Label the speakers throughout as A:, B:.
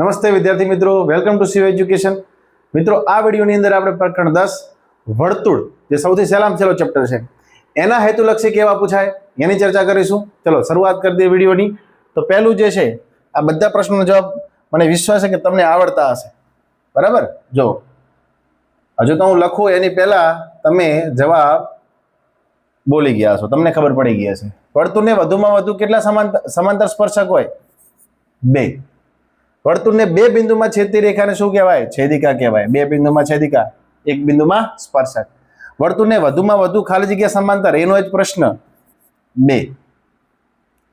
A: નમસ્તે વિદ્યાર્થી મિત્રો વેલકમ ટુ સીવ એજ્યુકેશન મિત્રો, આ વિડીયોની અંદર આપણે પ્રકરણ દસ, વર્તુળ, જે સૌથી સહેલામ સહેલો ચેપ્ટર છે, એના હેતુલક્ષી કેવા પૂછાય? એની ચર્ચા કરીશું. ચલો, શરૂઆત કરી દઈએ વિડીયોની. તો પહેલું જે છે, આ બધા પ્રશ્નોનો જવાબ મને વિશ્વાસ છે કે તમને આવડતા હશે. બરાબર? જો, હજુ તો હું લખું, એની પહેલાં તમે જવાબ બોલી ગયા છો તમને ખબર પડી ગઈ હશે. વર્તુળને વધુમાં વધુ કેટલા સમાંતર સમાંતર સ્પર્શક હોય? બે. વર્તુળને બે બિંદુમાં છેદતી રેખાને શું કહેવાય? છેદિકા કહેવાય. બે બિંદુમાં છેદિકા, એક બિંદુમાં સ્પર્શક. વર્તુળને વધુમાં વધુ ખાલી જગ્યા સમાંતર, એનો જ પ્રશ્ન બે.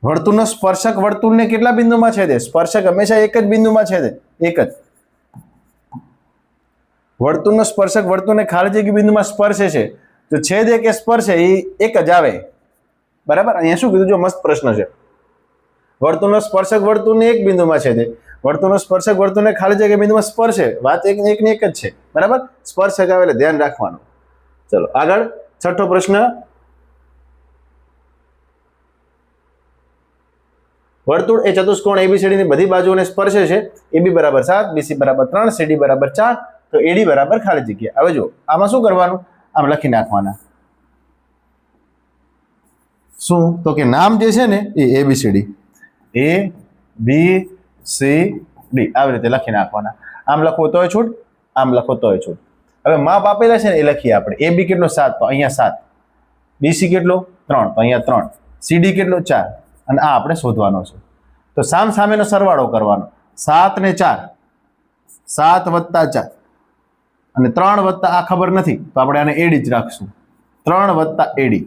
A: વર્તુળનો સ્પર્શક વર્તુળને કેટલા બિંદુમાં છેદે? સ્પર્શક હંમેશા એક જ બિંદુમાં છેદે. એક જ. વર્તુળનો સ્પર્શક વર્તુળને ખાલી જગ્યા બિંદુમાં સ્પર્શે છે. તો છેદે કે સ્પર્શે, એ એક જ આવે. બરાબર? અહીંયા શું કીધું? જો મસ્ત પ્રશ્ન છે. વર્તુળનો સ્પર્શક વર્તુળને એક બિંદુમાં છેદે. વર્તુળનો સ્પર્શક વર્તુળને ખાલી જગ્યા બિંદુમાં સ્પર્શે. વાત એક ને એક જ છે. બરાબર? સ્પર્શક આવે એટલે ધ્યાન રાખવાનું. ચલો, આગળ છઠ્ઠો પ્રશ્ન. વર્તુળ એ ચતુષ્કોણ એબીસીડી ની બધી બાજુઓને સ્પર્શે છે. એબી બરાબર સાત બીસી બરાબર ત્રણ સીડી બરાબર ચાર, તો એડી બરાબર ખાલી જગ્યા. હવે જો આમાં શું કરવાનું? આમ લખી નાખવાના. શું? તો કે નામ જે છે ને, એ ABCD A B C D આવી રીતે લખી નાખવાના. આમ લખો તોય છૂટ, આમ લખો તોય છૂટ. હવે માપ આપેલા છે ને એ લખીએ આપણે. એ બી કેટલો? સાત. તો અહીંયા સાત. બીસી કેટલો? ત્રણ. તો અહીંયા ત્રણ. સીડી કેટલો? ચાર. અને આ આપણે શોધવાનો છે. તો સામ સામેનો સરવાળો કરવાનો. સાત ને ચાર. સાત વત્તા ચાર. અને ત્રણ વત્તા આ ખબર નથી. તો આપણે આને એડી જ રાખશું. ત્રણ વત્તા એડી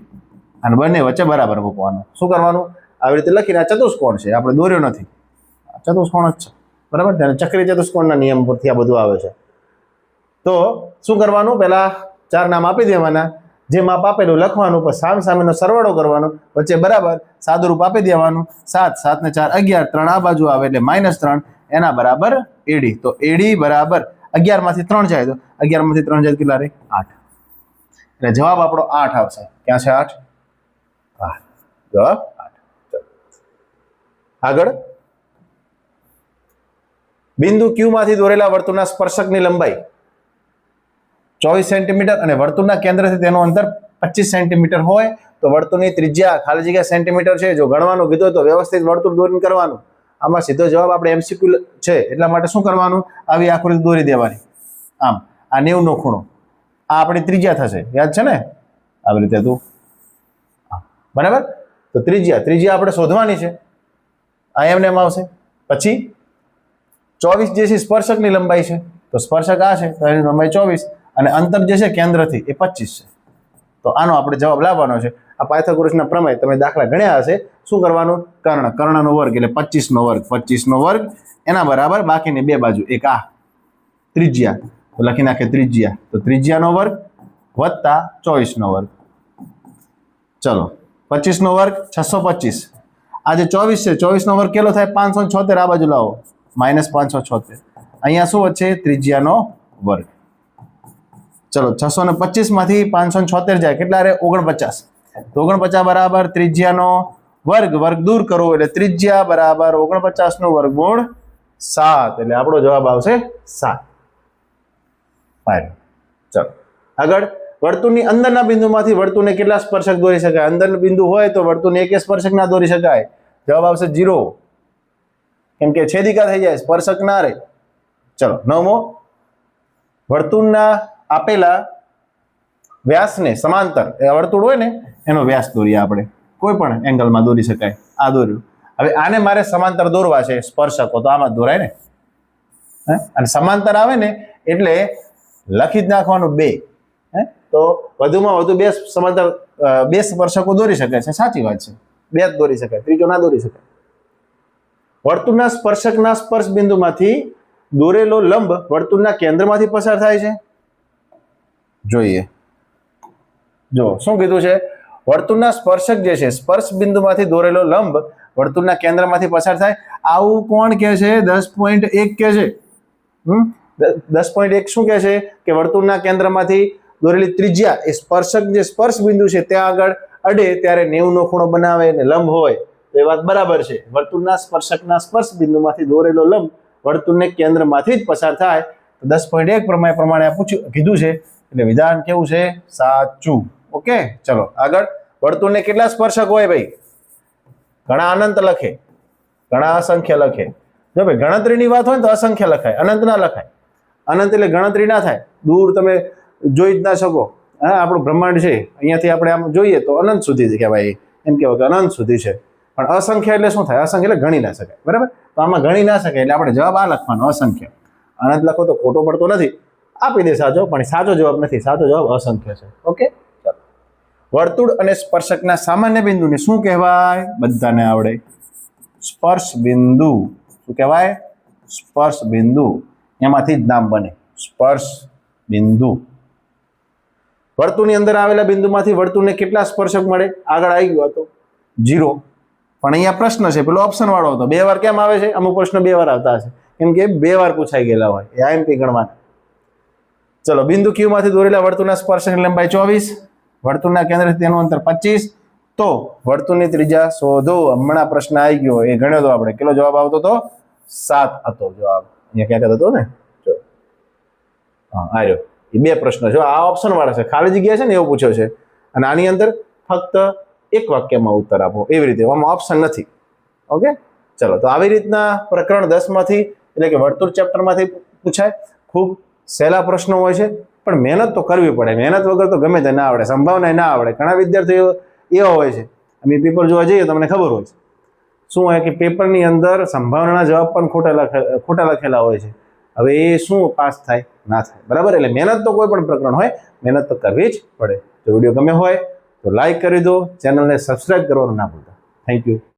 A: અને બંને વચ્ચે બરાબર મૂકવાનું. શું કરવાનું? આવી રીતે લખીને આ ચતુષ્કોણ છે. આપણે દોર્યો નથી. ચતુષ્કોણ જ છે. બરાબર? ત્યારે ચક્રી ચતુષ્કોણના નિયમ પરથી આ બધું આવે છે. તો શું કરવાનું? પહેલાં ચાર નામ આપી દેવાના. જે માપ આપેલું લખવાનું, પછી સામ સામેનો સરવાળો કરવાનો, વચ્ચે બરાબર સાદુરૂપ આપી દેવાનું. સાત સાત ને ચાર, અગિયાર, ત્રણ આ બાજુ આવે એટલે માઇનસ ત્રણ. એના બરાબર એડી. તો એડી બરાબર અગિયારમાંથી ત્રણ જાય તો અગિયારમાંથી ત્રણ જાય કેટલા રે આઠ. એટલે જવાબ આપણો આઠ આવશે. ક્યાં છે આઠ? હા. જવાબ આઠ. ચલો. આગળ. બિંદુ ક્યુમાંથી દોરેલા વર્તુળના સ્પર્શકની લંબાઈ ચોવીસ સેન્ટીમીટર અને વર્તુળના કેન્દ્રથી તેનું અંતર પચીસ સેન્ટીમીટર હોય તો વર્તુળની ત્રિજ્યા ખાલી જગ્યા સેન્ટીમીટર છે. જો ગણવાનું કીધું હોય તો વ્યવસ્થિત વર્તુળ દોરીને કરવાનું. આમાં સીધો જવાબ આપણે એમસીક્યુ છે. એટલા માટે શું કરવાનું? આવી આકૃતિ દોરી દેવાની. આમ, આ નેવનો ખૂણો. આ આપણી ત્રિજ્યા થશે. યાદ છે ને? આવી રીતે તું. હા. બરાબર? તો ત્રિજ્યા. ત્રિજ્યા આપણે શોધવાની છે. આ એમને એમ આવશે. પછી ચોવીસ જે છે સ્પર્શકની લંબાઈ છે. તો સ્પર્શક આ છે, તો એની લંબાઈ ચોવીસ અને અંતર જે છે કેન્દ્રથી એ પચીસ છે. તો આનો આપણે જવાબ લાવવાનો છે. આ પાયથાગોરસના પ્રમેય તમે દાખલા ગણ્યા હશે. શું કરવાનું? કર્ણ. કર્ણનો વર્ગ એટલે પચીસનો વર્ગ. પચીસનો વર્ગ એના બરાબર બાકીની બે બાજુ. એક આ, ત્રિજ્યા. તો લખી નાખે ત્રિજ્યા. તો ત્રિજ્યાનો વર્ગ વત્તા ચોવીસનો વર્ગ. ચલો, પચીસનો વર્ગ છસો પચીસ. આ જે ચોવીસ છે, ચોવીસનો વર્ગ કેટલો થાય? પાંચસો છોતેર. આ બાજુ લાવો. માઇનસ પાંચસો છોતેર. અહીંયા શું વચ્ચે ત્રિજ્યાનો વર્ગ. ચલો, છસો ને પચીસમાંથી પાંચસો છોતેર જાય. કેટલા રે ઓગણપચાસ. તો ઓગણપચાસ બરાબર ત્રિજ્યાનો વર્ગ. વર્ગ દૂર કરવો એટલે ત્રિજ્યા બરાબર ઓગણપચાસ વર્ગ વર્ગમૂળ સાત. એટલે આપણો જવાબ આવશે સાત. ફાઇન ચલો. આગળ, વર્તુળની અંદરના બિંદુમાંથી વર્તુળને કેટલા સ્પર્શક દોરી શકાય? અંદર બિંદુ હોય તો વર્તુળને એક સ્પર્શક ના દોરી શકાય. જવાબ આવશે જીરો કેમ કે છેદિકા થઈ જાય, સ્પર્શક ના રહે. ચલો, નવમો. વર્તુળના આપેલા વ્યાસને સમાંતર વર્તુળ હોય ને, એનો વ્યાસ દોરીએ આપણે. કોઈ પણ એંગલમાં દોરી શકાય. આ દોર્યું. હવે આને મારે સમાંતર દોરવા છે, સ્પર્શકો. તો આમાં દોરાય ને? અને સમાંતર આવે ને, એટલે લખી જ નાખવાનું બે. હે? તો વધુમાં વધુ બે સમાંતર બે સ્પર્શકો દોરી શકાય છે. સાચી વાત છે. બે જ દોરી શકાય. ત્રીજો ના દોરી શકાય. વર્તુળના સ્પર્શકના સ્પર્શ બિંદુમાંથી દોરેલો લંબ વર્તુળના કેન્દ્રમાંથી પસાર થાય છે. જોઈએ. જો શું કીધું છે? વર્તુળના સ્પર્શક જે છે સ્પર્શ બિંદુમાંથી દોરેલો લંબ વર્તુળના કેન્દ્રમાંથી પસાર થાય. આવું કોણ કહે છે? દસ પોઈન્ટ એક કહે છે. હમ? દસ પોઈન્ટ એક શું કહે છે? કે વર્તુળના કેન્દ્રમાંથી દોરેલી ત્રિજ્યા એ સ્પર્શક જે સ્પર્શ બિંદુ છે, ત્યાં આગળ અડે, ત્યારે નેવનો ખૂણો બનાવે ને લંબ હોય. તો એ વાત બરાબર છે. વર્તુળના સ્પર્શકના સ્પર્શ બિંદુમાંથી દોરેલો લંબ વર્તુળને કેન્દ્રમાંથી જ પસાર થાય. તો દસ પોઈન્ટ એક પ્રમાણે પ્રમાણે પૂછ્યું, કીધું છે. એટલે વિધાન કેવું છે? સાચું. ઓકે? ચલો, આગળ. વર્તુળને કેટલા સ્પર્શક હોય ભાઈ? ઘણા અનંત લખે. ઘણા અસંખ્ય લખે. જો ભાઈ ગણતરીની વાત હોય તો અસંખ્ય લખાય. અનંત ના લખાય. અનંત એટલે ગણતરી ના થાય. દૂર તમે જોઈ જ ના શકો. હા, આપણું બ્રહ્માંડ છે. અહીંયાથી આપણે આમ જોઈએ તો અનંત સુધી કહેવાય. એમ કહેવાય કે અનંત સુધી છે. પણ અસંખ્ય એટલે શું થાય? અસંખ્ય એટલે ગણી ના શકાય. બરાબર? તો આમાં ગણી ના શકાય એટલે આપણે જવાબ આ લખવાનો, અસંખ્ય. અનંત લખો તો ખોટો પડતો નથી. આપી દે સાચો, પણ સાચો જવાબ નથી. સાચો જવાબ અસંખ્ય છે. ઓકે? વર્તુળ અને સ્પર્શકના સામાન્ય બિંદુને શું કહેવાય? બધાને આવડે. સ્પર્શ બિંદુ. શું કહેવાય? સ્પર્શ બિંદુ. એમાંથી જ નામ બને. સ્પર્શ બિંદુ. વર્તુળની અંદર આવેલા બિંદુમાંથી વર્તુળને કેટલા સ્પર્શક મળે? આગળ આવી ગયો હતો જીરો. પણ અહીંયા પ્રશ્ન છે, પેલો ઓપ્શન વાળો હતો. બે વાર કેમ આવે છે? અમુક પ્રશ્ન બે વાર આવતા હશે. કેમ કે બે વાર પૂછાઈ ગયેલા હોય. એ આઈએમપી ગણવાના. ચલો, બિંદુ ક્યુ માંથી દોરેલા વર્તુળના સ્પર્શની લંબાઈ ચોવીસ, વર્તુળના કેન્દ્રથી તેનું અંતર પચીસ. તો વર્તુળની ત્રિજ્યા શોધો. હમણાં પ્રશ્ન આવી ગયો. એ ગણ્યો તો આપણે. કેટલો જવાબ આવતો હતો? સાત હતો જવાબ. અહીંયા ક્યાંક હતો ને? જો. હા આવ્યો એ બે પ્રશ્ન છે. આ ઓપ્શન વાળા છે. ખાલી જગ્યા છે ને એવું પૂછ્યો છે. અને આની અંદર ફક્ત એક વાક્યમાં ઉત્તર આપો. એવી રીતે આમાં ઓપ્શન નથી. ઓકે ચલો, તો આવી રીતના પ્રકરણ દસમાંથી એટલે કે વર્તુળ ચેપ્ટરમાંથી પૂછાય. ખૂબ સહેલા પ્રશ્નો હોય છે, પણ મહેનત તો કરવી પડે. મહેનત વગર તો ગમે તે ના આવડે સંભાવના ના આવડે. ઘણા વિદ્યાર્થીઓ એવા હોય છે. અમે પેપર જોવા જઈએ, તમને ખબર હોય છે. શું હોય કે પેપરની અંદર સંભાવનાના જવાબ પણ ખોટા લખે, ખોટા લખેલા હોય છે. હવે એ શું પાસ થાય? ના થાય. બરાબર? એટલે મહેનત તો કોઈ પણ પ્રકરણ હોય, મહેનત તો કરવી જ પડે. જો વીડિયો ગમે હોય તો લાઈક કરી દો ચેનલને સબસ્ક્રાઈબ કરવાનું ના ભૂલતા. Thank you